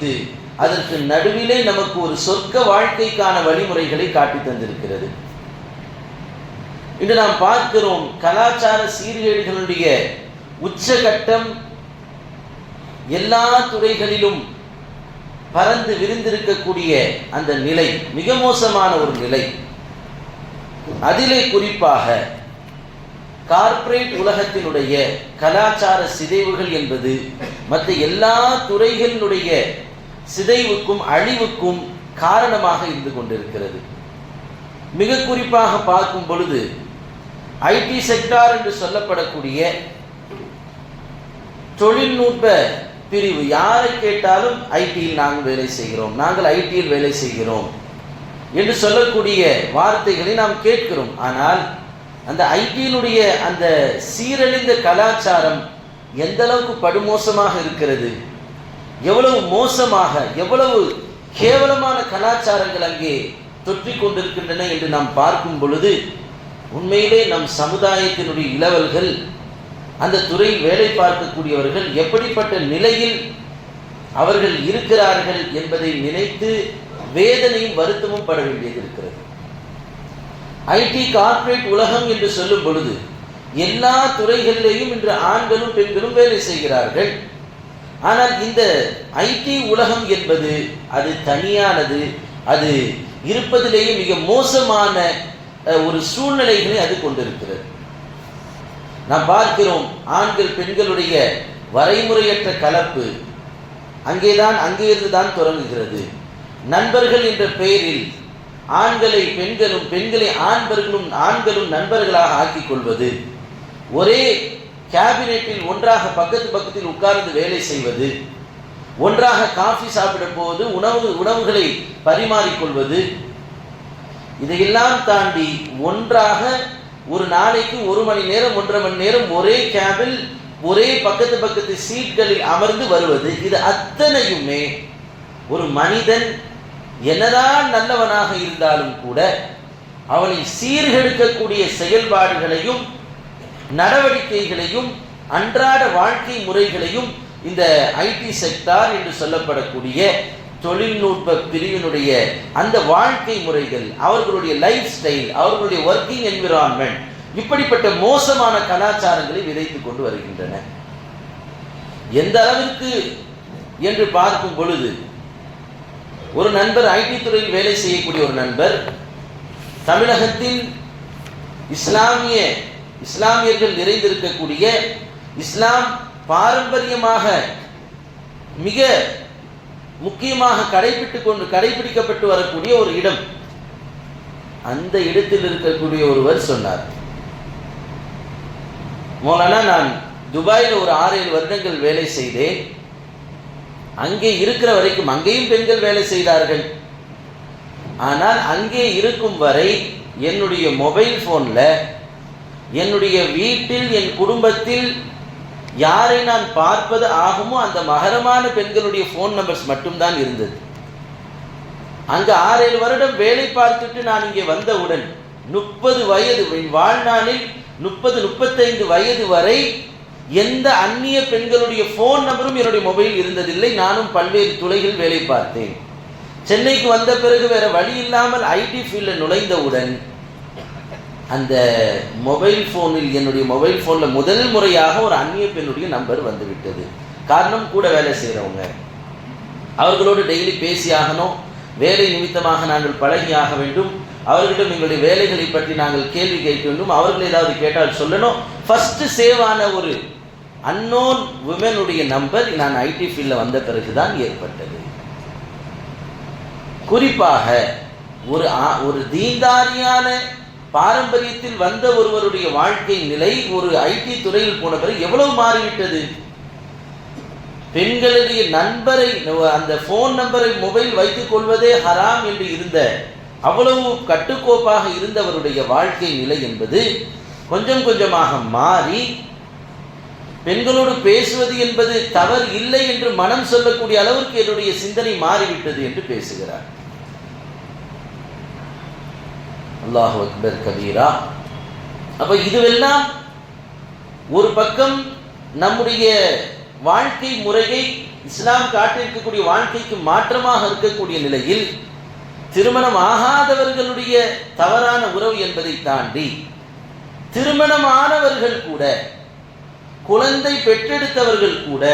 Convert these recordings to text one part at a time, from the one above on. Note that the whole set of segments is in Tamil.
வைத்து அதற்கு நடுவிலே நமக்கு ஒரு சொர்க்க வாழ்க்கைக்கான வழிமுறைகளை காட்டி தந்திருக்கிறது. இன்று நாம் பார்க்கிறோம் கலாச்சார சீர்கேடுகளுடைய உச்சகட்டம் எல்லா துறைகளிலும் பறந்து விரிந்திருக்கக்கூடிய அந்த நிலை மிக மோசமான ஒரு நிலை. அதிலே குறிப்பாக கார்ப்பரேட் உலகத்தினுடைய கலாச்சார சிதைவுகள் என்பது மற்ற எல்லா துறைகளினுடைய சிதைவுக்கும் அழிவுக்கும் காரணமாக இருந்து கொண்டிருக்கிறது. மிக குறிப்பாக பார்க்கும் பொழுது ஐடி செக்டார் என்று சொல்லப்படக்கூடிய தொழில்நுட்ப பிரிவு யாரை கேட்டாலும் ஐடியில் நாங்கள் வேலை செய்கிறோம் நாங்கள் ஐடியில் வேலை செய்கிறோம் என்று சொல்லக்கூடிய வார்த்தைகளை நாம் கேட்கிறோம். ஆனால் அந்த ஐடியினுடைய அந்த சீரழிந்த கலாச்சாரம் எந்த அளவுக்கு படுமோசமாக இருக்கிறது? எவ்வளவு மோசமாக எவ்வளவு கேவலமான கலாச்சாரங்கள் அங்கே தொற்றிக் கொண்டிருக்கின்றன என்று நாம் பார்க்கும் பொழுது உண்மையிலே நம் சமுதாயத்தினுடைய இளவல்கள் அந்த துறையில் வேலை பார்க்கக்கூடியவர்கள் எப்படிப்பட்ட நிலையில் அவர்கள் இருக்கிறார்கள் என்பதை நினைத்து வேதனையும் வருத்தமும் பட வேண்டியது இருக்கிறது. ஐடி கார்ப்பரேட் உலகம் என்று சொல்லும் பொழுது எல்லா துறைகளிலேயும் இன்று ஆண்களும் பெண்களும் வேலை செய்கிறார்கள். ஆனால் இந்த ஐடி உலகம் என்பது அது தனியானது. அது இருப்பதிலேயே மிக மோசமான ஒரு சூழ்நிலைகளை அது கொண்டிருக்கிறது. நாம் பார்க்கிறோம் ஆண்கள் பெண்களுடைய வரைமுறையற்ற கலப்பு அங்கேதான் அங்கேயிருந்து தான் தொடங்குகிறது. நண்பர்கள் என்ற பெயரில் ஆண்களை பெண்களும் பெண்களை ஆண்பர்களும் ஆண்களும் நண்பர்களாக ஆக்கிக் கொள்வது ஒரே கேபினெட்டில் ஒன்றாக பக்கத்து பக்கத்தில் உட்கார்ந்து வேலை செய்வது ஒன்றாக காஃபி சாப்பிட போவது உணவு உணவுகளை பரிமாறிக்கொள்வது இதையெல்லாம் தாண்டி ஒன்றாக ஒரு நாளைக்கு ஒரு மணி நேரம் ஒன்றரை மணி நேரம் ஒரே கேபில் ஒரே பக்கத்து பக்கத்து சீட்களில் அமர்ந்து வருவது இது அத்தனையுமே ஒரு மனிதன் என்னதான் நல்லவனாக இருந்தாலும் கூட அவனை சீர்கெடுக்கக்கூடிய செயல்பாடுகளையும் நடவடிக்கைகளையும் அன்றாட வாழ்க்கை முறைகளையும் இந்த ஐடி செக்டார் என்று சொல்லப்படக்கூடிய தொழில்நுட்ப பிரிவினுடைய அந்த வாழ்க்கை முறைகள் அவர்களுடைய லைஃப் ஸ்டைல் அவர்களுடைய ஒர்க்கிங் என்விரான்மெண்ட் இப்படிப்பட்ட மோசமான கலாச்சாரங்களை விதைத்துக் கொண்டு வருகின்றன. எந்த அளவிற்கு என்று பார்க்கும் பொழுது ஒரு நண்பர் ஐடி துறையில் வேலை செய்யக்கூடிய ஒரு நண்பர் தமிழகத்தில் இஸ்லாமிய இஸ்லாமியர்கள் நிறைந்திருக்கக்கூடிய இஸ்லாம் பாரம்பரியமாக மிக முக்கியமாக கடைபிட்டு கொண்டு கடைபிடிக்கப்பட்டு வரக்கூடிய ஒரு இடம். அந்த இடத்தில் இருக்கக்கூடிய ஒருவர் சொன்னார். மோலனா நான் துபாயில் ஒரு ஆறு ஏழு வருடங்கள் வேலை செய்தேன். அங்கே இருக்கிற வரைக்கும் அங்கேயும் பெண்கள் வேலை செய்தார்கள். ஆனால் அங்கே இருக்கும் வரை என்னுடைய மொபைல் ஃபோனில் என்னுடைய வீட்டில் என் குடும்பத்தில் யாரை நான் பார்ப்பது ஆகுமோ அந்த மகரமான பெண்களுடைய ஃபோன் நம்பர்ஸ் மட்டும்தான் இருந்தது. அங்கு ஆறேழு வருடம் வேலை பார்த்துட்டு நான் இங்கே வந்தவுடன் முப்பது வயது என் வாழ்நாளில் முப்பது முப்பத்தைந்து வயது வரை எந்த அந்நிய பெண்களுடைய ஃபோன் நம்பரும் என்னுடைய மொபைல் இருந்ததில்லை. நானும் பல்வேறு துளைகள் வேலை பார்த்தேன். சென்னைக்கு வந்த பிறகு வேற வழி இல்லாமல் ஐடி ஃபீல்டில் நுழைந்தவுடன் அந்த மொபைல் ஃபோனில் என்னுடைய மொபைல் ஃபோனில் முதல் முறையாக ஒரு அந்நிய பெண்ணுடைய நம்பர் வந்துவிட்டது. காரணம் கூட வேலை செய்கிறவங்க அவர்களோடு டெய்லி பேசி ஆகணும். வேலை நிமித்தமாக நாங்கள் பழகி ஆக வேண்டும். அவர்களிடம் எங்களுடைய வேலைகளை பற்றி நாங்கள் கேள்வி கேட்க வேண்டும். அவர்கள் ஏதாவது கேட்டால் சொல்லணும். ஃபஸ்ட்டு சேவான ஒரு அன்னோன் உமனுடைய நம்பர் நான் ஐடி ஃபீல்டில் வந்த பிறகுதான் ஏற்பட்டது. குறிப்பாக ஒரு ஆ- ஒரு தீந்தாரியான பாரம்பரியத்தில் வந்த ஒருவருடைய வாழ்க்கை நிலை ஒரு ஐடி துறையில் போன பிறகு எவ்வளவு மாறிவிட்டது? பெண்களுடைய நண்பரை அந்த ஃபோன் நம்பரை மொபைல் வைத்துக் கொள்வதே ஹராம் என்று இருந்த அவ்வளவு கட்டுக்கோப்பாக இருந்தவருடைய வாழ்க்கை நிலை என்பது கொஞ்சம் கொஞ்சமாக மாறி பெண்களோடு பேசுவது என்பது தவறு இல்லை என்று மனம் சொல்லக்கூடிய அளவிற்கு என்னுடைய சிந்தனை மாறிவிட்டது என்று பேசுகிறார். அல்லாஹ் அக்பர் கபீரா. அப்போ இதுவெல்லாம் ஒரு பக்கம் நம்முடைய வாழ்க்கை முறையை இஸ்லாம் காட்டியிருக்கக்கூடிய வாழ்க்கைக்கு மாற்றமாக இருக்கக்கூடிய நிலையில் திருமணம் ஆகாதவர்களுடைய தவறான உறவு என்பதை தாண்டி திருமணமானவர்கள் கூட குழந்தை பெற்றெடுத்தவர்கள் கூட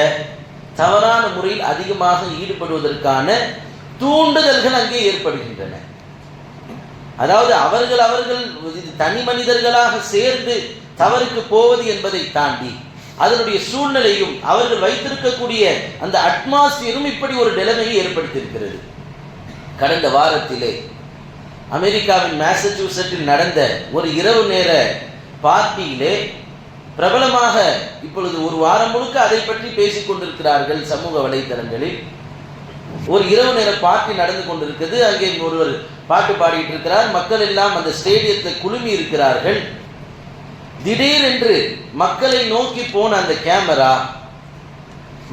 தவறான முறையில் அதிகமாக ஈடுபடுவதற்கான தூண்டுதல்கள் அங்கே ஏற்படுகின்றன. அதாவது அவர்கள் அவர்கள் தனி மனிதர்களாக சேர்ந்து தவறுக்கு போவது என்பதை தாண்டி அதனுடைய சூழ்நிலையும் அவர்கள் வைத்திருக்கக்கூடிய அந்த அட்மாஸ்பியரும் இப்படி ஒரு நிலைமையை ஏற்படுத்தியிருக்கிறது. கடந்த வாரத்திலே அமெரிக்காவின் மேசச்சூசட்டில் நடந்த ஒரு இரவு நேர பார்ட்டியிலே பிரபலமாக இப்பொழுது ஒரு வாரம் முழுக்க அதை பற்றி பேசிக் கொண்டிருக்கிறார்கள் சமூக வலைத்தளங்களில். ஒரு இரவு நேர பார்ட்டி நடந்து கொண்டிருக்கிறது. அங்கே ஒருவர் பாட்டு பாடிட்டு இருக்கிறார் மக்கள் எல்லாம் அந்த ஸ்டேடியத்தில் குழுமி இருக்கிறார்கள். திடீரென்று மக்களை நோக்கி போன அந்த கேமரா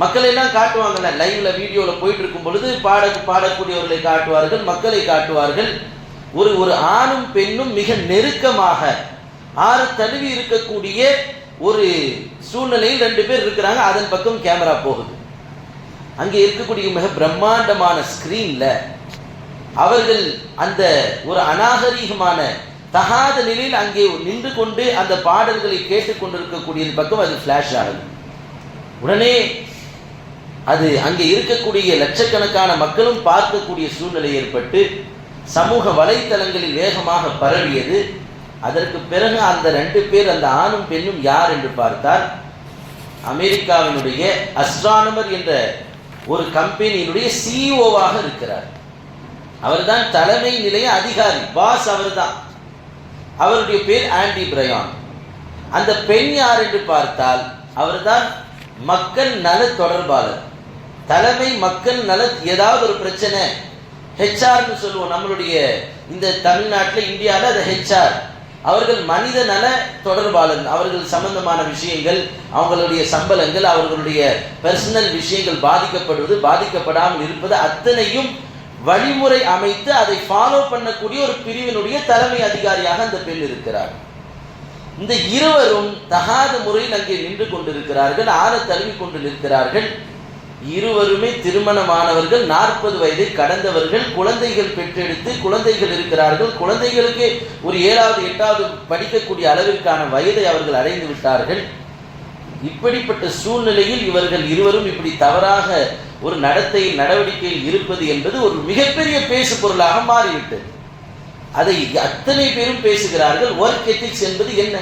மக்களை எல்லாம் காட்டுவாங்கல்ல லைவ்ல வீடியோல போயிட்டு இருக்கும் பொழுது பாட பாடக்கூடியவர்களை காட்டுவார்கள் மக்களை காட்டுவார்கள். ஒரு ஒரு ஆணும் பெண்ணும் மிக நெருக்கமாக ஆறு தழுவி இருக்கக்கூடிய ஒரு சூழ்நிலையில் ரெண்டு பேர் இருக்கிறாங்க. அதன் பக்கம் கேமரா போகுது. அங்கே இருக்கக்கூடிய மிக பிரம்மாண்டமான ஸ்கிரீன்ல அவர்கள் அந்த ஒரு அநாகரீகமான தகாத நிலையில் அங்கே நின்று கொண்டு அந்த பாடல்களை கேட்டுக்கொண்டிருக்கக்கூடிய பக்கம் அது ஃப்ளாஷ் ஆகுது. உடனே அது அங்கே இருக்கக்கூடிய லட்சக்கணக்கான மக்களும் பார்க்கக்கூடிய சூழ்நிலை ஏற்பட்டு சமூக வலைத்தளங்களில் வேகமாக பரவியது. அதற்கு பிறகு அந்த ரெண்டு பேர் அந்த ஆணும் பெண்ணும் யார் என்று பார்த்தால் அமெரிக்காவினுடைய அஸ்ட்ரானமர் என்ற ஒரு கம்பெனியினுடைய சிஇஓவாக இருக்கிறார். அவர்தான் தலைமை நிலைய அதிகாரி பாஸ் அவர்தான். அவருடைய பேர் ஆண்டி பிரயான். அந்த பெண் யார் என்று பார்த்தால் அவர்தான் மக்கள் நல தொடர்பாளர். தலைமை மக்கள் நல ஏதாவது ஒரு பிரச்சனை ஹெச்ஆர்னு சொல்லுவோம் நம்மளுடைய இந்த தமிழ்நாட்டில் இந்தியாவில் அது ஹெச்ஆர் அவர்கள் மனித நல தொடர்பாளன் அவர்கள் சம்பந்தமான விஷயங்கள் அவங்களுடைய சம்பளங்கள் அவர்களுடைய பர்சனல் விஷயங்கள் பாதிக்கப்படுவது பாதிக்கப்படாமல் இருப்பது அத்தனையும் வழிமுறை அமைத்து அதை ஃபாலோ பண்ணக்கூடிய ஒரு பிரிவினுடைய தலைமை அதிகாரியாக அந்த பெண் இருக்கிறார். இந்த இருவரும் தகாத முறையில் அங்கே நின்று கொண்டிருக்கிறார்கள் ஆற தழுவி கொண்டு நிற்கிறார்கள். இருவருமே திருமணமானவர்கள் நாற்பது வயதை கடந்தவர்கள் குழந்தைகள் பெற்றெடுத்து குழந்தைகள் இருக்கிறார்கள். குழந்தைகளுக்கு ஒரு ஏழாவது எட்டாவது படிக்கக்கூடிய அளவிற்கான வயதை அவர்கள் அடைந்து விட்டார்கள். இப்படிப்பட்ட சூழ்நிலையில் இவர்கள் இருவரும் இப்படி தவறாக ஒரு நடத்தையில் நடவடிக்கையில் இருப்பது என்பது ஒரு மிகப்பெரிய பேசு பொருளாக மாறிவிட்டது. அதை அத்தனை பேரும் பேசுகிறார்கள். ஒர்க் எத்திக்ஸ் என்பது என்ன?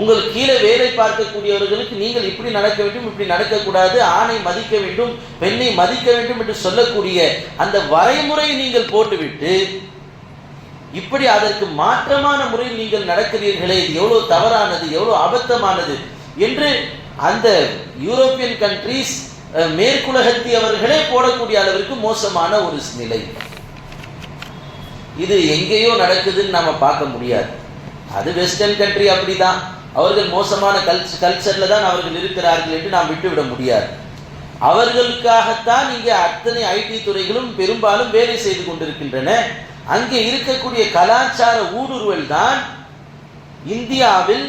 உங்களுக்கு கீழே வேலை பார்க்கக்கூடியவர்களுக்கு நீங்கள் இப்படி நடக்க வேண்டும் இப்படி நடக்கக்கூடாது. ஆணை மதிக்க வேண்டும் பெண்ணை மதிக்க வேண்டும் என்று சொல்லக்கூடிய அந்த வரைமுறையை நீங்கள் போட்டுவிட்டு இப்படி அதற்கு மாற்றமான முறையில் நீங்கள் நடக்கிறீர்களே இது எவ்வளவு தவறானது எவ்வளவு அபத்தமானது என்று அந்த யூரோப்பியன் கண்ட்ரீஸ் மேற்குலகத்தியவர்களே போடக்கூடிய அளவிற்கு மோசமான ஒரு நிலை. இது எங்கேயோ நடக்குதுன்னு நாம பார்க்க முடியாது. அது வெஸ்டர்ன் கண்ட்ரி அப்படிதான். அவர்கள் மோசமான கல்ச் கல்ச்சரில் தான் அவர்கள் இருக்கிறார்கள் என்று நாம் விட்டுவிட முடியாது. அவர்களுக்காகத்தான் இங்கே அத்தனை ஐடி துறைகளும் பெரும்பாலும் வேலை செய்து கொண்டிருக்கின்றன. அங்கே இருக்கக்கூடிய கலாச்சார ஊடுருவல் தான் இந்தியாவில்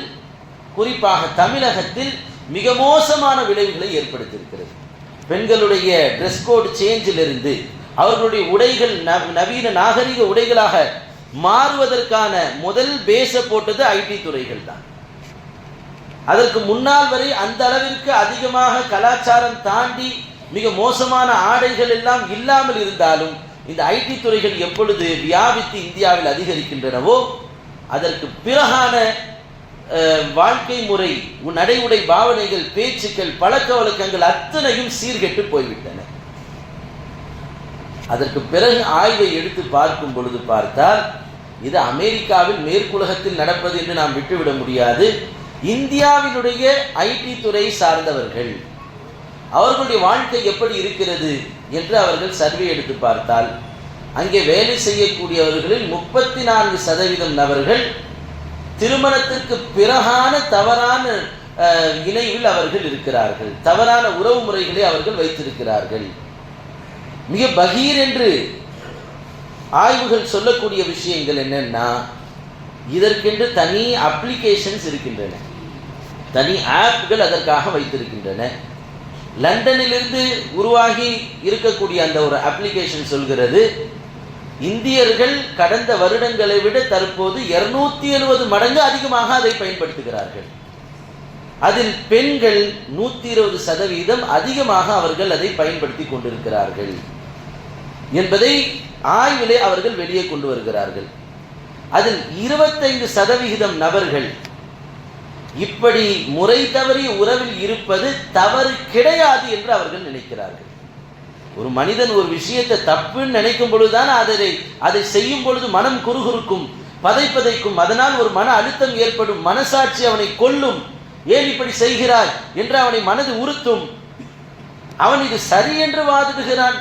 குறிப்பாக தமிழகத்தில் மிக மோசமான விளைவுகளை ஏற்படுத்தியிருக்கிறது. பெண்களுடைய ட்ரெஸ் கோட் சேஞ்சிலிருந்து அவர்களுடைய உடைகள் நவீன நாகரிக உடைகளாக மாறுவதற்கான முதல் பேச போட்டது ஐடி துறைகள் தான். அதற்கு முன்னால் வரை அந்த அளவிற்கு அதிகமாக கலாச்சாரம் தாண்டி மிக மோசமான ஆடைகள் எல்லாம் இல்லாமல் இருந்தாலும் இந்த ஐடி துறைகள் எப்பொழுது வியாபித்து இந்தியாவில் அதிகரிக்கின்றனவோ அதற்கு பிறகான வாழ்க்கை முறை நடை உடை பாவனைகள் பேச்சுக்கள் பழக்க வழக்கங்கள் அத்தனையும் சீர்கெட்டு போய்விட்டன. அதற்கு பிறகு ஆய்வை எடுத்து பார்க்கும் பொழுது பார்த்தால் இது அமெரிக்காவில் மேற்குலகத்தில் நடப்பது என்று நாம் விட்டுவிட முடியாது. இந்தியாவினுடைய ஐடி துறை சார்ந்தவர்கள் அவர்களுடைய வாழ்க்கை எப்படி இருக்கிறது என்று அவர்கள் சர்வே எடுத்து பார்த்தால் அங்கே வேலை செய்யக்கூடியவர்களில் முப்பத்தி நான்கு சதவீதம் நபர்கள் திருமணத்திற்கு பிறகான தவறான இணைவில் அவர்கள் இருக்கிறார்கள். தவறான உறவு முறைகளை அவர்கள் வைத்திருக்கிறார்கள். மிக பகீர் என்று ஆய்வுகள் சொல்லக்கூடிய விஷயங்கள் என்னென்னா இதற்கென்று தனி அப்ளிகேஷன்ஸ் இருக்கின்றன. தனி ஆப்கள் அதற்காக வைத்திருக்கின்றன. லண்டனிலிருந்து உருவாகி இருக்கக்கூடிய அந்த ஒரு அப்ளிகேஷன் சொல்கிறது இந்தியர்கள் கடந்த வருடங்களை விட தற்போது இருநூத்தி எழுபது மடங்கு அதிகமாக அதை பயன்படுத்துகிறார்கள். அதில் பெண்கள் நூத்தி இருபது சதவீதம் அதிகமாக அவர்கள் அதை பயன்படுத்தி கொண்டிருக்கிறார்கள் என்பதை ஆய்விலே அவர்கள் வெளியே கொண்டு வருகிறார்கள். அதில் இருபத்தைந்து சதவிகிதம் நபர்கள் இப்படி முறை தவறி உறவில் இருப்பது தவறு கிடையாது என்று அவர்கள் நினைக்கிறார்கள். ஒரு மனிதன் ஒரு விஷயத்தை தப்புன்னு நினைக்கும் பொழுதுதான் அதை அதை செய்யும் பொழுது மனம் குறுகுறுக்கும் பதைப்பதைக்கும் அதனால் ஒரு மன அழுத்தம் ஏற்படும் மனசாட்சி அவனை கொல்லும். ஏன் இப்படி செய்கிறாய் என்று அவனை மனது உறுத்தும். அவன் இது சரி என்று வாதிடுகிறான்.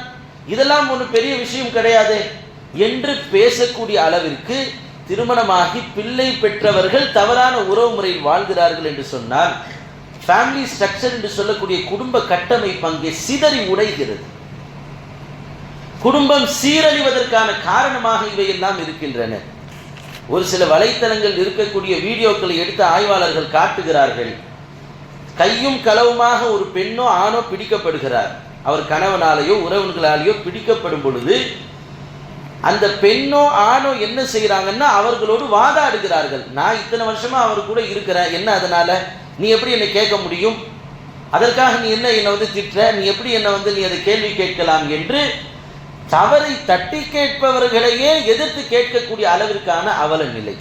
இதெல்லாம் ஒன்று பெரிய விஷயம் கிடையாது. என்று பேசக்கூடிய அளவிற்கு திருமணமாகி பிள்ளை பெற்றவர்கள் தவறான உறவு முறையில் வாழ்கிறார்கள் என்று சொன்னால் ஃபேமிலி ஸ்ட்ரக்சர் என்று சொல்லக்கூடிய குடும்ப கட்டமைப்பு அங்கே சிதறி உடைகிறது. குடும்பம் சீரழிவதற்கான காரணமாக இவையெல்லாம் இருக்கின்றன. ஒரு சில வலைத்தளங்கள் இருக்கக்கூடிய வீடியோக்களை எடுத்து ஆய்வாளர்கள் காட்டுகிறார்கள். கையும் களவுமாக ஒரு பெண்ணோ ஆணோ பிடிக்கப்படுகிறார். அவர் கணவனாலேயோ உறவுகளாலேயோ பிடிக்கப்படும் பொழுது அந்த பெண்ணோ ஆணோ என்ன செய்கிறாங்கன்னா அவர்களோடு வாதாடுகிறார்கள். நான் இத்தனை வருஷமாக அவர் கூட இருக்கிறேன். என்ன அதனால்? நீ எப்படி என்னை கேட்க முடியும்? அதற்காக நீ என்ன என்னை வந்து திட்டுற? நீ எப்படி என்னை வந்து நீ அதை கேள்வி கேட்கலாம் என்று தவறை தட்டி கேட்பவர்களையே எதிர்த்து கேட்கக்கூடிய அளவிற்கான அவல நிலை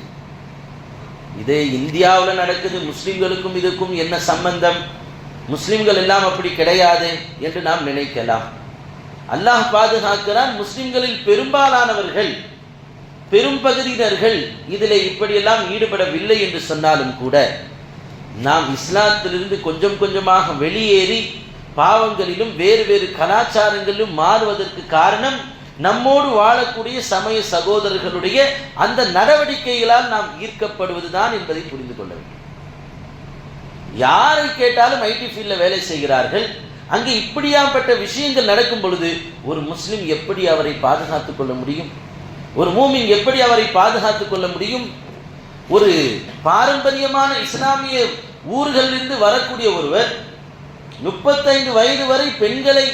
இதே இந்தியாவில் நடக்குது. முஸ்லிம்களுக்கும் இதுக்கும் என்ன சம்பந்தம்? முஸ்லிம்கள் எல்லாம் அப்படி கிடையாது என்று நாம் நினைக்கலாம். அல்லாஹ் பாதுகாக்கிறான். முஸ்லிம்களில் பெரும்பாலானவர்கள் பெரும்பகுதியினர்கள் இதில் இப்படியெல்லாம் ஈடுபடவில்லை என்று சொன்னாலும் கூட நாம் இஸ்லாத்திலிருந்து கொஞ்சம் கொஞ்சமாக வெளியேறி பாவங்களிலும் வேறு வேறு கலாச்சாரங்களிலும் மாறுவதற்கு காரணம் நம்மோடு வாழக்கூடிய சமய சகோதரர்களுடைய அந்த நடவடிக்கைகளால் நாம் ஈர்க்கப்படுவதுதான் என்பதை புரிந்து கொள்ள வேண்டும். யாரை கேட்டாலும் ஐடி ஃபீல்டில் வேலை செய்கிறார்கள் அங்கே இப்படியாப்பட்ட விஷயங்கள் நடக்கும் பொழுது ஒரு முஸ்லீம் எப்படி அவரை பாதுகாத்துக் கொள்ள முடியும்? ஒரு மூமின் எப்படி அவரை பாதுகாத்துக் கொள்ள முடியும்? ஒரு பாரம்பரியமான இஸ்லாமிய ஊர்களிலிருந்து வரக்கூடிய ஒருவர் முப்பத்தைந்து வயது வரை பெண்களை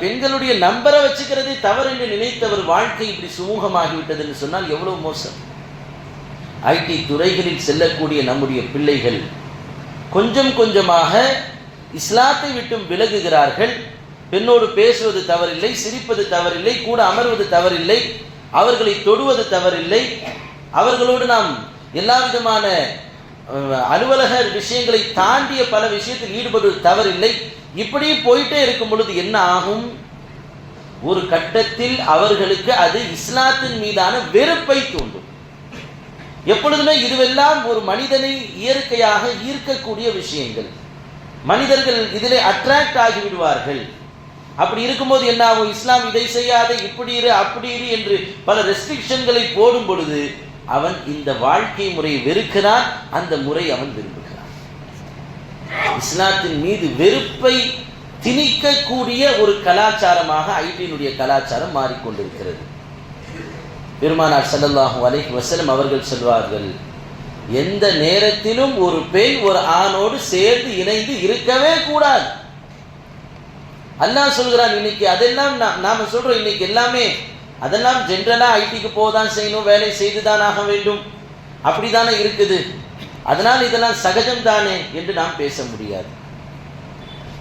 பெண்களுடைய நம்பரை வச்சுக்கிறதே தவறு என்று நினைத்தவர் வாழ்க்கை இப்படி சுமூகமாகிவிட்டது என்று சொன்னால் எவ்வளவு மோசம்? ஐடி துறைகளில் செல்லக்கூடிய நம்முடைய பிள்ளைகள் கொஞ்சம் கொஞ்சமாக இஸ்லாத்தை விட்டும் விலகுகிறார்கள். பெண்ணோடு பேசுவது தவறில்லை சிரிப்பது தவறில்லை கூட அமர்வது தவறில்லை அவர்களை தொடுவது தவறில்லை. அவர்களோடு நாம் எல்லா விதமான அலுவலக விஷயங்களை தாண்டிய பல விஷயத்தில் ஈடுபடுவது தவறில்லை. இப்படி போயிட்டே இருக்கும் பொழுது என்ன ஆகும்? ஒரு கட்டத்தில் அவர்களுக்கு அது இஸ்லாத்தின் மீதான வெறுப்பை தூண்டும். எப்பொழுதுமே இதுவெல்லாம் ஒரு மனிதனை இயற்கையாக ஈர்க்கக்கூடிய விஷயங்கள். மனிதர்கள் இதிலே அட்ராக்ட் ஆகி விடுவார்கள் அப்படி இருக்கும்போது என்ன ஆகும் இஸ்லாம் இதை செய்யாத இப்படி இரு அப்படி இரு என்று பல ரெஸ்ட்ரிக்ஷன்களை போடும் பொழுது அவன் இந்த வாழ்க்கை முறையை வெறுக்கிறான் அந்த முறை அவன் விரும்புகிறான். இஸ்லாத்தின் மீது வெறுப்பை திணிக்கக்கூடிய ஒரு கலாச்சாரமாக ஐடியினுடைய கலாச்சாரம் மாறிக்கொண்டிருக்கிறது. பெருமானார் ஸல்லல்லாஹு அலைஹி வசலம் அவர்கள் சொல்வார்கள் எந்த நேரத்திலும் ஒரு பெண் ஒரு ஆணோடு சேர்ந்து இணைந்து இருக்கவே கூடாது. அல்லாஹ் சொல்கிறான் இன்னைக்கு அதெல்லாம் நாம சொல்றோம் இன்னைக்கு எல்லாமே அதெல்லாம் ஜென்ரலா ஐடிக்கு போதான் செய்யணும் வேலை செய்துதான் ஆக வேண்டும். அப்படிதானே இருக்குது. அதனால் இதெல்லாம் சகஜம் தானே என்று நாம் பேச முடியாது.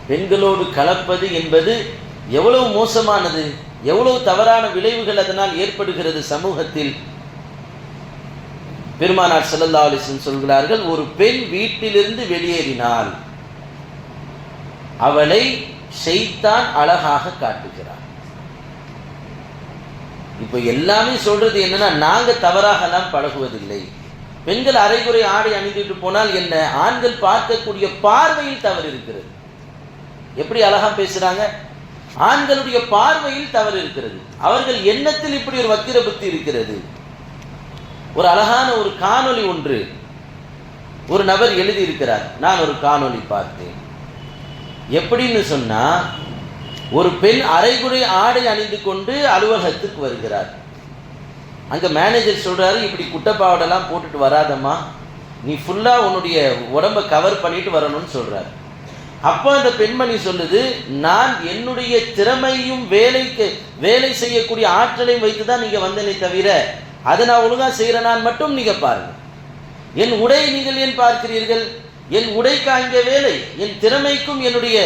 பெண்களோடு கலப்பது என்பது எவ்வளவு மோசமானது எவ்வளவு தவறான விளைவுகள் அதனால் ஏற்படுகிறது சமூகத்தில். பெருமானார் ஸல்லல்லாஹு அலைஹி சொல்கிறார்கள் ஒரு பெண் வீட்டிலிருந்து வெளியேறினால் அவளை செய்தான் அழகாக காட்டுகிறார். இப்போ எல்லாமே சொல்றது என்னன்னா நாங்க தவறாகலாம் பழகுவதில்லை. பெண்கள் அரைகுறை ஆடை அணிந்துட்டு போனால் என்ன? ஆண்கள் பார்க்கக்கூடிய பார்வையில் தவறு இருக்கிறது. எப்படி அழகா பேசுறாங்க? ஆண்களுடைய பார்வையில் தவறு இருக்கிறது. அவர்கள் எண்ணத்தில் இப்படி ஒரு வக்கிர புத்தி இருக்கிறது. ஒரு அழகான ஒரு காணொளி ஒன்று ஒரு நபர் எழுதியிருக்கிறார். நான் ஒரு காணொளி பார்த்தேன். எப்படின்னு சொன்னால் ஒரு பெண் அரைகுறை ஆடை அணிந்து கொண்டு அலுவலகத்துக்கு வருகிறார். அங்கே மேனேஜர் சொல்கிறாரு இப்படி குட்டப்பாவடெல்லாம் போட்டுட்டு வராதம்மா. நீ ஃபுல்லாக உன்னுடைய உடம்ப கவர் பண்ணிட்டு வரணும்னு சொல்கிறார் அப்போ அந்த பெண்மணி சொல்லுது நான் என்னுடைய திறமையும் வேலைக்கு வேலை செய்யக்கூடிய ஆற்றலையும் வைத்து தான் நீங்கள் வந்தனே தவிர அதை நான் ஒழுங்கா செய்கிறேனான் மட்டும் நீங்க பாருங்க. என் உடை நீங்கள் ஏன் பார்க்கிறீர்கள்? என் உடைக்கு அங்கே வேலை? என் திறமைக்கும் என்னுடைய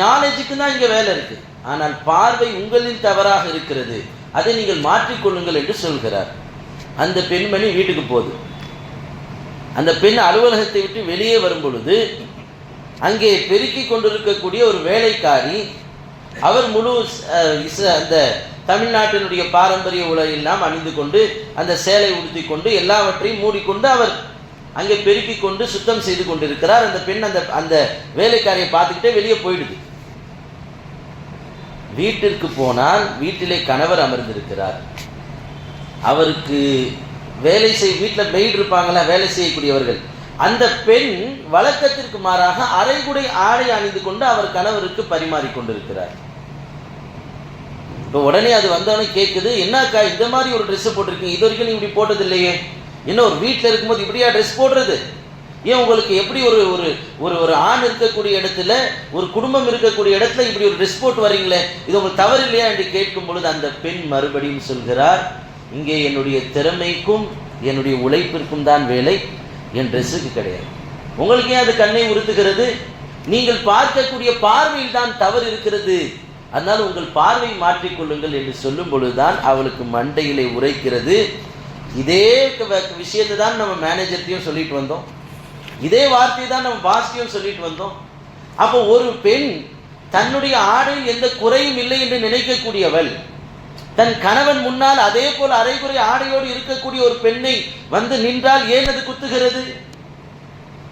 நாலேஜுக்கும் தான் இங்கே வேலை இருக்கு. ஆனால் பார்வை உங்களின் தவறாக இருக்கிறது. அதை நீங்கள் மாற்றிக்கொள்ளுங்கள் என்று சொல்கிறார். அந்த பெண்மணி வீட்டுக்கு போகுது. அந்த பெண் அலுவலகத்தை விட்டு வெளியே வரும் பொழுது அங்கே பெருக்கி கொண்டிருக்கக்கூடிய ஒரு வேலைக்காரி அவர் முழு அந்த தமிழ்நாட்டினுடைய பாரம்பரிய உலகெல்லாம் அணிந்து கொண்டு அந்த சேலை உடுத்தி கொண்டு எல்லாவற்றையும் மூடிக்கொண்டு அவர் அங்கே பெருக்கி கொண்டு சுத்தம் செய்து கொண்டிருக்கிறார். அந்த பெண் அந்த அந்த வேலைக்காரியை பார்த்துக்கிட்டே வெளியே போயிடுது. வீட்டிற்கு போனால் வீட்டிலே கணவர் அமர்ந்திருக்கிறார். அவருக்கு வேலை செய் வீட்டில் மெய்டு இருப்பாங்களா? வேலை செய்யக்கூடியவர்கள். அந்த பெண் வழக்கத்திற்கு மாறாக அரைகுடை ஆடை அணிந்து கொண்டு அவர் கணவருக்கு பரிமாறிக் கொண்டிருக்கிறார். இப்போ உடனே அது வந்தவொடனே கேட்குது என்னக்கா இந்த மாதிரி ஒரு ட்ரெஸ் போட்டிருக்கீங்க? இது வரைக்கும் நீ இப்படி போட்டது இல்லையே என்ன ஒரு வீட்டில் இருக்கும்போது இப்படியா ட்ரெஸ் போடுறது? ஏன் உங்களுக்கு எப்படி ஒரு ஒரு ஒரு ஒரு ஆண் இருக்கக்கூடிய இடத்துல ஒரு குடும்பம் இருக்கக்கூடிய இடத்துல இப்படி ஒரு ட்ரெஸ் போட்டு வரீங்களே இது உங்களுக்கு தவறு இல்லையா என்று கேட்கும் பொழுது அந்த பெண் மறுபடியும் சொல்கிறார் இங்கே என்னுடைய திறமைக்கும் என்னுடைய உழைப்பிற்கும் தான் வேலை. என் ட்ரெஸ்ஸுக்கு கிடையாது. உங்களுக்கு ஏன் அது கண்ணை உறுத்துகிறது? நீங்கள் பார்க்கக்கூடிய பார்வையில் தான் தவறு இருக்கிறது. அதனால் உங்கள் பார்வை மாற்றிக்கொள்ளுங்கள் என்று சொல்லும் பொழுதுதான் அவளுக்கு மண்டையிலே உரைக்கிறது. இதே விஷயத்தை தான் நம்ம மேனேஜர்த்தையும் சொல்லிட்டு வந்தோம். இதே வார்த்தையை தான் நம்ம பாஸ்டையும் சொல்லிட்டு வந்தோம். அப்போ ஒரு பெண் தன்னுடைய ஆடை எந்த குறையும் இல்லை என்று நினைக்கக்கூடியவள் தன் கணவன் முன்னால் அதே போல் அரைகுறை ஆடையோடு இருக்கக்கூடிய ஒரு பெண்ணை வந்து நின்றால் ஏன் அது குத்துகிறது?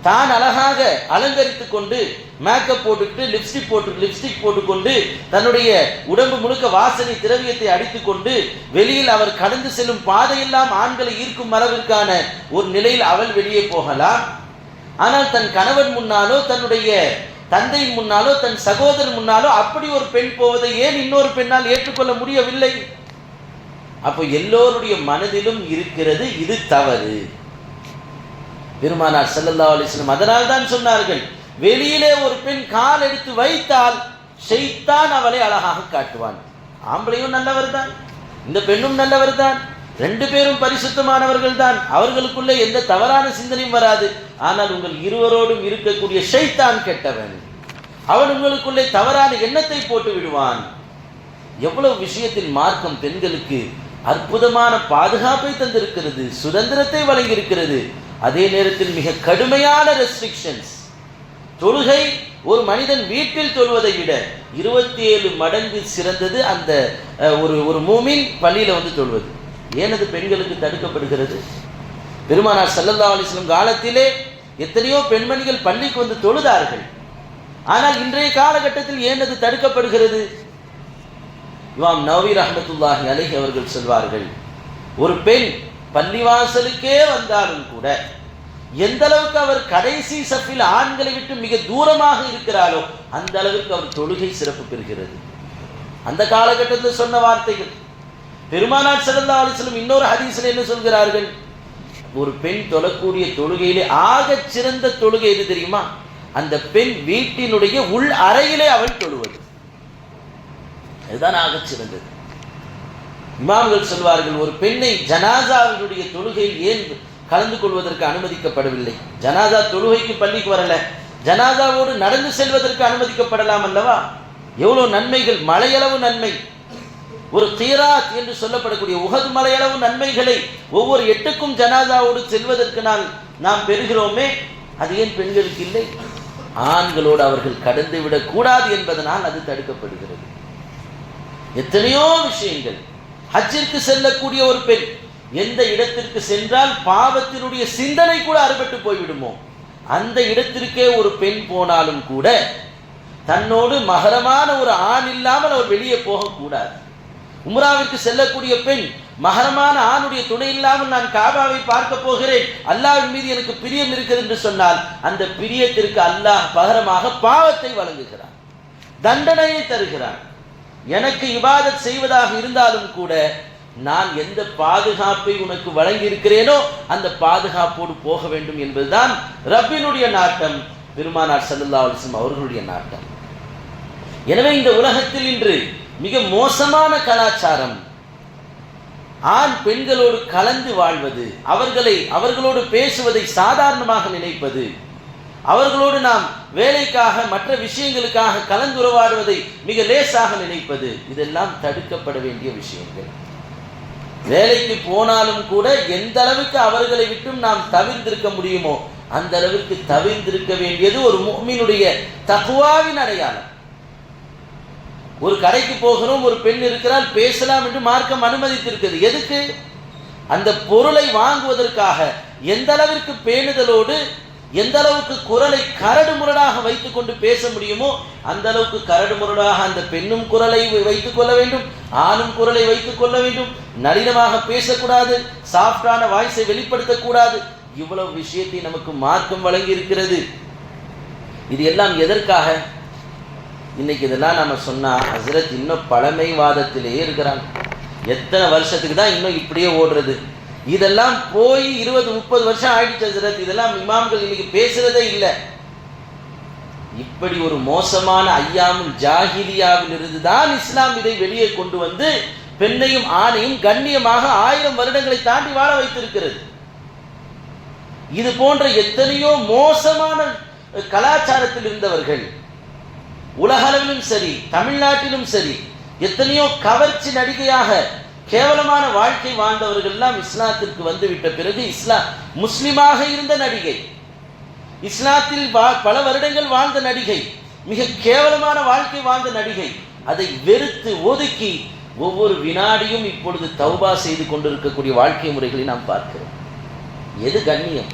தான் அழகாக அலங்கரித்து கொண்டு மேக்கப் போட்டுக்கிட்டு லிப்ஸ்டிக் போட்டு லிப்ஸ்டிக் போட்டுக்கொண்டு தன்னுடைய உடம்பு முழுக்க வாசனை திரவியத்தை அடித்துக்கொண்டு வெளியில் அவர் கடந்து செல்லும் பாதையெல்லாம் ஆண்களை ஈர்க்கும் அளவிற்கான ஒரு நிலையில் அவள் வெளியே போகலாம். ஆனால் தன் கணவன் முன்னாலோ தன்னுடைய தந்தையின் முன்னாலோ தன் சகோதரன் முன்னாலோ அப்படி ஒரு பெண் போவதை ஏன் இன்னொரு பெண்ணால் ஏற்றுக்கொள்ள முடியவில்லை? அப்போ எல்லோருடைய மனதிலும் இருக்கிறது இது தவறு. பெருமானார் ஸல்லல்லாஹு அலிஸ்லம் அதனால் தான் சொன்னார்கள் வெளியிலே ஒரு பெண் கால் எடுத்து வைத்தால் ஷைத்தான் அவளை அழகாக காட்டுவான். ஆம்பளையும் நல்லவர் தான் இந்த பெண்ணும் நல்லவர் தான் ரெண்டு பேரும் பரிசுத்தமானவர்கள் தான் அவர்களுக்குள்ளே எந்த தவறான சிந்தனையும் வராது. ஆனால் உங்கள் இருவரோடும் இருக்கக்கூடிய ஷைத்தான் கெட்டவன். அவன் உங்களுக்குள்ளே தவறான எண்ணத்தை போட்டு விடுவான். எவ்வளவு விஷயத்தில் மார்க்கம் பெண்களுக்கு அற்புதமான பாதுகாப்பை தந்திருக்கிறது சுதந்திரத்தை வழங்கியிருக்கிறது. அதே நேரத்தில் மிக கடுமையான ரெஸ்ட்ரிக்ஷன்ஸ் தொழுகை ஒரு மனிதன் வீட்டில் தொழுவதை விட இருபத்தி ஏழு மடங்கு சிறந்தது அந்த ஒரு ஒரு மூமின் பள்ளியில் வந்து தொழுவது. ஏனது பெண்களுக்கு தடுக்கப்படுகிறது? பெருமானார் ஸல்லல்லாஹு அலிஸ்லம் காலத்திலே எத்தனையோ பெண்மணிகள் பள்ளிக்கு வந்து தொழுதார்கள். ஆனால் இன்றைய காலகட்டத்தில் ஏனது தடுக்கப்படுகிறது? இமாம் நவீர் அஹமத்துல்லாஹி அலஹி அவர்கள் சொல்வார்கள் ஒரு பெண் பள்ளிவாசலுக்கே வந்தாலும் கூட எந்த அளவுக்கு அவர் கடைசி சப்பில் ஆண்களை விட்டு மிக தூரமாக இருக்கிறாரோ அந்த அளவுக்கு அவர் தொழுகை சிறப்பு பெறுகிறது. அந்த காலகட்டத்தில் சொன்ன வார்த்தைகள் பெருமானார் சிறந்த ஆலோசனம் இன்னொரு ஹதீசில் என்ன சொல்கிறார்கள்? ஒரு பெண் தொழக்கூடிய தொழுகையிலே ஆக சிறந்த தொழுகை எது தெரியுமா? அந்த பெண் வீட்டினுடைய உள் அறையிலே அவள் தொழுவது. இதுதான் ஆகச் சிறந்தது. இமாம்கள் சொல்வார்கள் ஒரு பெண்ணை ஜனாசாவினுடைய தொழுகையில் ஏன் கலந்து கொள்வதற்கு அனுமதிக்கப்படவில்லை? ஜனாதா தொழுகைக்கு பள்ளிக்கு வரல. ஜனாதாவோடு நடந்து செல்வதற்கு அனுமதிக்கப்படலாம் அல்லவா? எவ்வளவு நன்மைகள் மலையளவு நன்மை. ஒரு தீராத் என்று சொல்லப்படக்கூடிய உகது மலையளவு நன்மைகளை ஒவ்வொரு எட்டுக்கும் ஜனாதாவோடு செல்வதற்கு நாம் நாம் பெறுகிறோமே அது ஏன் பெண்களுக்கு இல்லை? ஆண்களோடு அவர்கள் கடந்து விடக்கூடாது என்பதனால் அது தடுக்கப்படுகிறது. எத்தனையோ விஷயங்கள் ஹஜ்ஜிற்கு செல்லக்கூடிய ஒரு பெண் எந்த இடத்திற்கு சென்றால் பாவத்தினுடைய சிந்தனை கூட அறுபட்டு போய்விடுமோ? அந்த இடத்திற்கே ஒரு பெண் போனாலும் கூட தன்னோடு மகரமான ஒரு ஆண் இல்லாமல் அவர் வெளியே போகக்கூடாது. உம்ராவிற்கு செல்லக்கூடிய பெண் மகரமான ஆணுடைய துணை இல்லாமல் நான் காபாவை பார்க்க போகிறேன். அல்லாவின் மீது எனக்கு பிரியம் இருக்குது என்று சொன்னால் அந்த பிரியத்திற்கு அல்லாஹ் பகரமாக பாவத்தை வழங்குகிறான். தண்டனையை தருகிறான். எனக்கு இபாதத் செய்வதாக இருந்தாலும் கூட நான் எந்த பாதுகாப்பை உனக்கு வழங்கி இருக்கிறேனோ அந்த பாதுகாப்போடு போக வேண்டும் என்பதுதான் ரப்பினுடைய நாட்டம் பெருமானார் ஸல்லல்லாஹு அலைஹி அவர்களுடைய நாட்டம். எனவே இந்த உலகத்தில் இன்று மிக மோசமான கலாச்சாரம் ஆண் பெண்களோடு கலந்து வாழ்வது அவர்களை அவர்களோடு பேசுவதை சாதாரணமாக நினைப்பது அவர்களோடு நாம் வேலைக்காக மற்ற விஷயங்களுக்காக கலந்துறவாடுவதை மிக லேசாக நினைப்பது இதெல்லாம் தடுக்கப்பட வேண்டிய விஷயங்கள். வேலைக்கு போனாலும் கூட எந்த அளவுக்கு அவர்களை விட்டும் நாம் தவிர்ந்திருக்க முடியுமோ அந்த அளவுக்கு தவிர்ந்திருக்க வேண்டியது ஒரு மீனுடைய தகுவாவின் அடையாளம். ஒரு கடைக்கு போகிறோம் ஒரு பெண் இருக்கிறால் பேசலாம் என்று மார்க்கம் அனுமதித்திருக்கிறது. எதுக்கு? அந்த பொருளை வாங்குவதற்காக எந்த அளவிற்கு பேணுதலோடு எந்த அளவுக்கு குரலை கரடு முரடாக வைத்துக் கொண்டு பேச முடியுமோ அந்த அளவுக்கு கரடு முரடாக அந்த பெண்ணும் குரலை வைத்துக் கொள்ள வேண்டும் ஆணும் குரலை வைத்துக் கொள்ள வேண்டும். நளினமாக பேசக்கூடாது சாஃப்டான வாய்ஸை வெளிப்படுத்தக்கூடாது. இவ்வளவு விஷயத்தை நமக்கு மார்க்கம் வழங்கி இருக்கிறது இது எல்லாம் எதற்காக? இன்னைக்கு இதெல்லாம் நம்ம சொன்னா ஹசரத் இன்னும் பழமைவாதத்திலேயே இருக்கிறாங்க எத்தனை வருஷத்துக்கு தான் இன்னும் இப்படியே ஓடுறது? இதெல்லாம் போய் இருபது முப்பது வருஷம் ஆயிடுச்சு ஹசரத் இதெல்லாம் இமாம்கள் இன்னைக்கு பேசுறதே இல்லை. இப்படி ஒரு மோசமான ஐயாமும் ஜாகிலியாவில் இருந்துதான் இஸ்லாம் இதை வெளியே கொண்டு வந்து பெண்ணையும் ஆணையும் கண்ணியமாக ஆயிரம் வருடங்களை தாண்டி வாழ வைத்திருக்கிறது. இது போன்ற எத்தனையோ மோசமான கலாச்சாரத்தில் இருந்தவர்கள் உலகளவிலும் சரி தமிழ்நாட்டிலும் சரி எத்தனையோ கவர்ச்சி நடிகையாக கேவலமான வாழ்க்கை வாழ்ந்தவர்கள் எல்லாம் இஸ்லாத்திற்கு வந்துவிட்ட பிறகு இஸ்லாம் முஸ்லிமாக இருந்த நடிகை. இஸ்லாத்தில் வா- பல வருடங்கள் வாழ்ந்த நடிகை. மிக கேவலமான வாழ்க்கை வாழ்ந்த நடிகை. அதை வெறுத்து ஒதுக்கி ஒவ்வொரு வினாடியும் இப்பொழுது தௌபா செய்து கொண்டிருக்கக்கூடிய வாழ்க்கை முறைகளை நாம் பார்க்கிறோம். எது கண்ணியம்?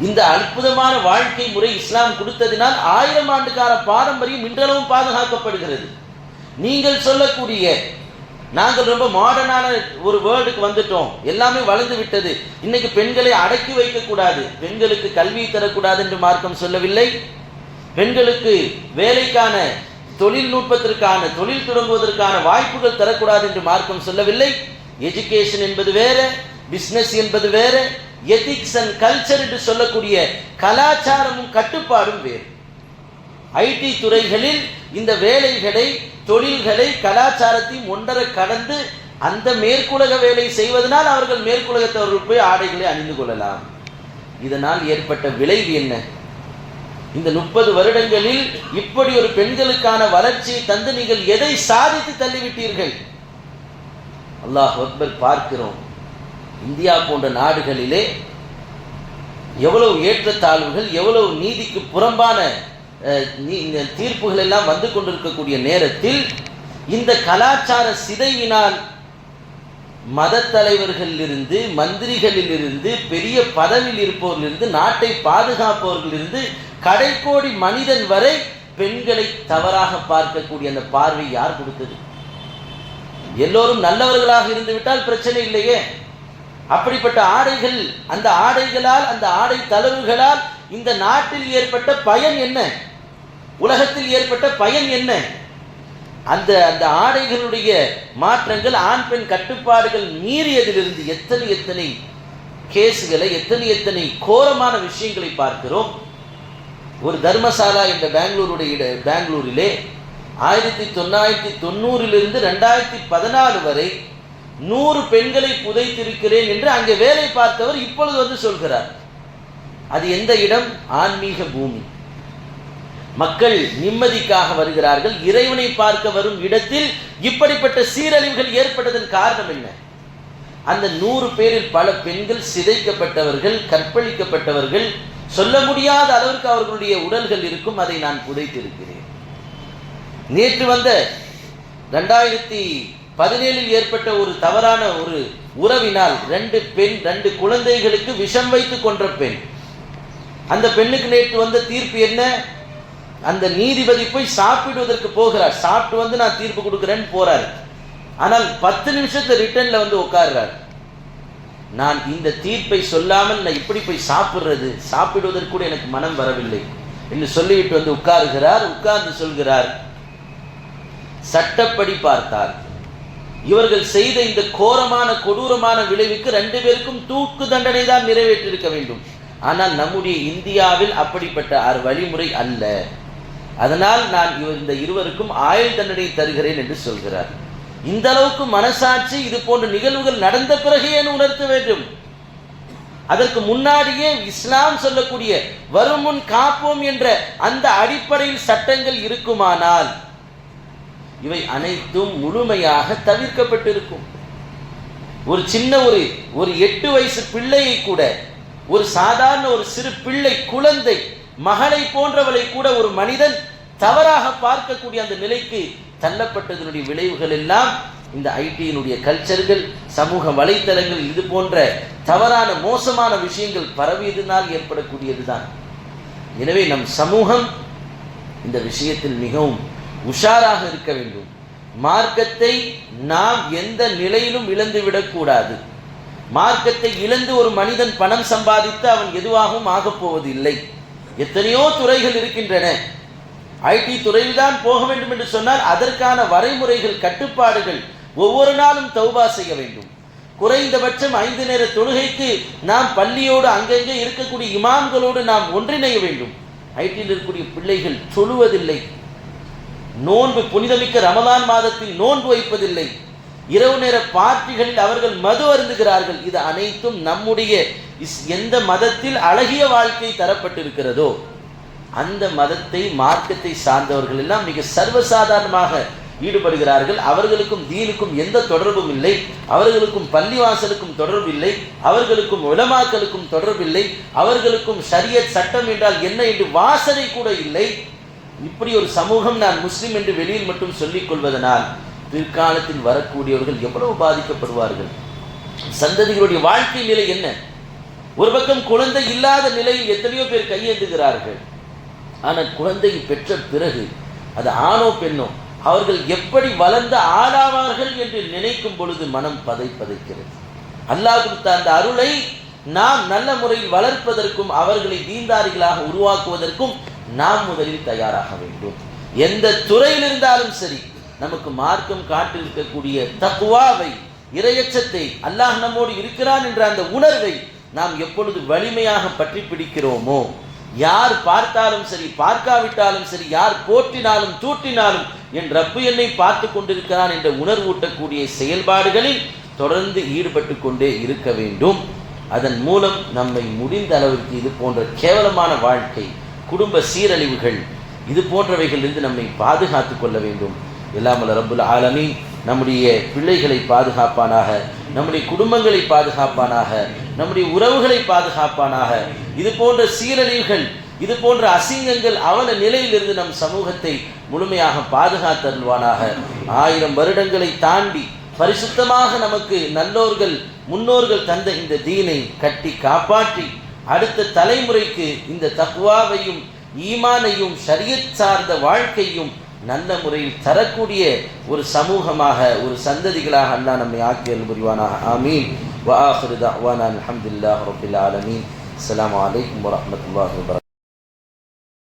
இந்த அற்புதமான வாழ்க்கை முறை இஸ்லாம் கொடுத்ததினால் ஆயிரம் ஆண்டு கால பாரம்பரியம் இன்றளவும் பாதுகாக்கப்படுகிறது. நீங்கள் சொல்லக்கூடிய நாங்கள் ரொம்ப மாடர்னான ஒரு வேர்ல்டுக்கு வந்துட்டோம். எல்லாமே வளர்ந்து விட்டது. இன்னைக்கு பெண்களை அடக்கி வைக்கக்கூடாது பெண்களுக்கு கல்வி தரக்கூடாது என்று மார்க்கம் சொல்லவில்லை. பெண்களுக்கு வேலைக்கான தொழில்நுட்பத்திற்கான தொழில் தொடங்குவதற்கான வாய்ப்புகள் தரக்கூடாது என்று மார்க்கம் சொல்லவில்லை. எஜுகேஷன் என்பது வேற பிஸ்னஸ் என்பது வேற எதிக்ஸ் அண்ட் கல்ச்சர் என்று சொல்லக்கூடிய கலாச்சாரமும் கட்டுப்பாடும் வேறு. ஐடி துறைகளில் இந்த வேலைகளை தொழில்களை கலாச்சாரத்தையும் ஒன்றரை கடந்து அந்த மேற்குலக வேலை செய்வதனால் அவர்கள் மேற்குலகத்தவர்கள் போய் ஆடைகளை அணிந்து கொள்ளலாம். இதனால் ஏற்பட்ட விளைவு என்ன? இந்த முப்பது வருடங்களில் இப்படி ஒரு பெண்களுக்கான வளர்ச்சியை தந்து நீங்கள் எதை சாதித்து தள்ளிவிட்டீர்கள்? அல்லாஹ் அக்பர் பார்க்கிறோம். இந்தியா போன்ற நாடுகளிலே எவ்வளவு ஏற்றத்தாழ்வுகள் எவ்வளவு நீதிக்கு புறம்பான தீர்ப்புகள் எல்லாம் வந்து கொண்டிருக்கக்கூடிய நேரத்தில் இந்த கலாச்சார சிதைவினால் மத தலைவர்களிலிருந்து மந்திரிகளிலிருந்து பெரிய பதவியில் இருப்பவர்களிருந்து நாட்டை பாதுகாப்பவர்களிலிருந்து கடைக்கோடி மனிதன் வரை பெண்களை தவறாக பார்க்கக்கூடிய அந்த பார்வை யார் கொடுத்தது? எல்லோரும் நல்லவர்களாக இருந்துவிட்டால் பிரச்சனை இல்லையே. அப்படிப்பட்ட ஆடைகள் அந்த ஆடைகளால் அந்த ஆடை தளர்வுகளால் இந்த நாட்டில் ஏற்பட்ட பயன் என்ன? உலகத்தில் ஏற்பட்ட பயன் என்ன? அந்த அந்த ஆடைகளுடைய மாற்றங்கள் ஆண் பெண் கட்டுப்பாடுகள் மீறியதிலிருந்து எத்தனை எத்தனை கேஸுகளை எத்தனை எத்தனை கோரமான விஷயங்களை பார்க்கிறோம்? ஒரு தர்மசாலா என்ற பெங்களூருடைய இட- பெங்களூரிலே ஆயிரத்தி தொள்ளாயிரத்தி தொண்ணூறிலிருந்து ரெண்டாயிரத்தி பதினாலு வரை நூறு பெண்களை புதைத்திருக்கிறேன் என்று அங்கே வேலை பார்த்தவர் இப்பொழுது வந்து சொல்கிறார். அது எந்த இடம்? ஆன்மீக பூமி. மக்கள் நிம்மதிக்காக வருகிறார்கள். இறைவனை பார்க்க வரும் இடத்தில் இப்படிப்பட்ட சீரழிவுகள் ஏற்பட்டதன் காரணம் என்ன? அந்த நூறு பேரில் பல பெண்கள் சிதைக்கப்பட்டவர்கள் கற்பழிக்கப்பட்டவர்கள். சொல்ல முடியாத அளவிற்கு அவர்களுடைய உடல்கள் இருக்கும் அதை நான் புதைத்திருக்கிறேன். நேற்று வந்த ரெண்டாயிரத்தி பதினேழில் ஏற்பட்ட ஒரு தவறான ஒரு உறவினால் ரெண்டு பெண் ரெண்டு குழந்தைகளுக்கு விஷம் வைத்து கொன்ற பெண். அந்த பெண்ணுக்கு நேற்று வந்த தீர்ப்பு என்ன? அந்த நீதிபதி போய் சாப்பிடுவதற்கு போகிறார். சாப்பிட்டு வந்து நான் தீர்ப்பு கொடுக்குறேன்னு போறாரு. ஆனால் பத்து நிமிஷத்துல ரிட்டர்ன்ல வந்து உட்கார்றார். நான் இந்த தீர்ப்பை சொல்லாமல் நான் இப்படி போய் சாப்பிடுறது சாப்பிடுவதற்கு கூட எனக்கு மனம் வரவில்லை என்று சொல்லிவிட்டு வந்து உட்காருகிறார் உட்கார்ந்து சொல்கிறார். சட்டப்படி பார்த்தார். இவர்கள் செய்த இந்த கோரமான கொடூரமான விளைவுக்கு ரெண்டு பேருக்கும் தூக்கு தண்டனை தான் நிறைவேற்றிருக்க வேண்டும். ஆனால் நம்முடைய இந்தியாவில் அப்படிப்பட்ட வழிமுறை அல்ல. அதனால் நான் இவர் இந்த இருவருக்கும் ஆயுள் தண்டனை தருகிறேன் என்று சொல்கிறார். இந்த அளவுக்கு மனசாட்சி இது போன்ற நிகழ்வுகள் நடந்த பிறகு என உணர்த்த வேண்டும். அதற்கு முன்னாடியே இஸ்லாம் சொல்லக்கூடிய வருமுன் காப்போம் என்ற அந்த அடிப்படையில் சட்டங்கள் இருக்குமானால் இவை அனைத்தும் முழுமையாக தவிர்க்கப்பட்டிருக்கும். ஒரு சின்ன ஒரு ஒரு எட்டு வயசு பிள்ளையை கூட ஒரு சாதாரண ஒரு சிறு பிள்ளை குழந்தை மகளை போன்றவளை கூட ஒரு மனிதன் தவறாக பார்க்கக்கூடிய அந்த நிலைக்கு தள்ளப்பட்டதனுடைய விளைவுகள் எல்லாம் இந்த ஐடியினுடைய கல்ச்சர்கள் சமூக வலைத்தளங்கள் இது போன்ற தவறான மோசமான விஷயங்கள் பரவியதினால் ஏற்படக்கூடியதுதான். எனவே நம் சமூகம் இந்த விஷயத்தில் மிகவும் உஷாராக இருக்க வேண்டும். மார்க்கத்தை நாம் எந்த நிலையிலும் இழந்து விடக்கூடாது. மார்க்கத்தை இழந்து ஒரு மனிதன் பணம் சம்பாதித்து அவன் எதுவாகவும் ஆகப்போவதில்லை. எத்தனையோ துறைகள் இருக்கின்றன. ஐடி துறையில் தான் போக வேண்டும் என்று சொன்னால் அதற்கான வரைமுறைகள் கட்டுப்பாடுகள் ஒவ்வொரு நாளும் தௌபா செய்ய வேண்டும். குறைந்தபட்சம் ஐந்து நேர தொழுகைக்கு நாம் பள்ளியோடு அங்கங்கே இருக்கக்கூடிய இமாம்களோடு நாம் ஒன்றிணைய வேண்டும். ஐடியில் இருக்கக்கூடிய பிள்ளைகள் சொல்லுவதில்லை நோன்பு புனிதமிக்க ரமதான் மாதத்தில் நோன்பு வைப்பதில்லை. இரவு நேர பார்ட்டிகளில் அவர்கள் மது அருந்துகிறார்கள். இது அனைத்தும் நம்முடைய எந்த மதத்தில் அழகிய வாழ்க்கை தரப்பட்டிருக்கிறதோ அந்த மதத்தை மார்க்கத்தை சார்ந்தவர்கள் எல்லாம் மிக சர்வசாதாரணமாக ஈடுபடுகிறார்கள். அவர்களுக்கும் தீனுக்கும் எந்த தொடர்பும் இல்லை. அவர்களுக்கும் பள்ளிவாசலுக்கும் தொடர்பு இல்லை. அவர்களுக்கும் உலமாக்களுக்கும் தொடர்பில்லை அவர்களுக்கும் சரியத் சட்டம் என்றால் என்ன என்று வாசனை கூட இல்லை. இப்படி ஒரு சமூகம் நான் முஸ்லிம் என்று வெளியில் மட்டும் சொல்லிக் கொள்வதனால் பிற்காலத்தில் வரக்கூடியவர்கள் எவ்வளவு பாதிக்கப்படுவார்கள்? சந்ததிகளுடைய வாழ்க்கை நிலை என்ன? ஒரு பக்கம் குழந்தை இல்லாத நிலையில் எத்தனையோ பேர் கையேந்துகிறார்கள். ஆனால் குழந்தை பெற்ற பிறகு அது ஆணோ பெண்ணோ அவர்கள் எப்படி வளர்ந்த ஆளாவார்கள் என்று நினைக்கும் பொழுது மனம் பதை பதைக்கிறது. அல்லாஹ் கொடுத்த அந்த அருளை நாம் நல்ல முறையில் வளர்ப்பதற்கும் அவர்களை தீந்தாரிகளாக உருவாக்குவதற்கும் நாம் முதலில் தயாராக வேண்டும். எந்த துறையில் இருந்தாலும் சரி நமக்கு மார்க்கம் காட்டிருக்கக்கூடிய தக்குவாவை இரையச்சத்தை அல்லாஹ் நம்மோடு இருக்கிறான் என்ற அந்த உணர்வை நாம் எப்பொழுது வலிமையாக பற்றி பிடிக்கிறோமோ யார் பார்த்தாலும் சரி பார்க்காவிட்டாலும் சரி யார் போற்றினாலும் தூற்றினாலும் என் ரப்பு என்னை பார்த்து கொண்டிருக்கிறான் என்ற உணர்வூட்டக்கூடிய செயல்பாடுகளில் தொடர்ந்து ஈடுபட்டு கொண்டே இருக்க வேண்டும். அதன் மூலம் நம்மை முடிந்த அளவிற்கு இது போன்ற கேவலமான வாழ்க்கை குடும்ப சீரழிவுகள் இது போன்றவைகளிலிருந்து நம்மை பாதுகாத்து கொள்ள வேண்டும். இல்லாமல் ரப்புல் ஆலமீன் நம்முடைய பிள்ளைகளை பாதுகாப்பானாக நம்முடைய குடும்பங்களை பாதுகாப்பானாக நம்முடைய உறவுகளை பாதுகாப்பானாக. இது போன்ற சீரழிவுகள் இது போன்ற அசிங்கங்கள் அவல நிலையிலிருந்து நம் சமூகத்தை முழுமையாக பாதுகாத்தருள்வானாக. ஆயிரம் வருடங்களை தாண்டி பரிசுத்தமாக நமக்கு நல்லோர்கள் முன்னோர்கள் தந்த இந்த தீனை கட்டி காப்பாற்றி அடுத்த தலைமுறைக்கு இந்த தக்குவாவையும் ஈமானையும் ஷரியத் சார்ந்த வாழ்க்கையும் நல்ல முறையில் தரக்கூடிய ஒரு சமூகமாக ஒரு சந்ததிகளாக அல்லாஹ் நம்மை ஆக்கியல் புரிவானாக ஆமீன் வஆஹிரு தஅவானா அல்ஹம்துலில்லாஹி ரப்பில் ஆலமீன் அஸ்ஸலாமு அலைக்கும் வரஹ்மத்துல்லாஹி வபரகாத்துஹு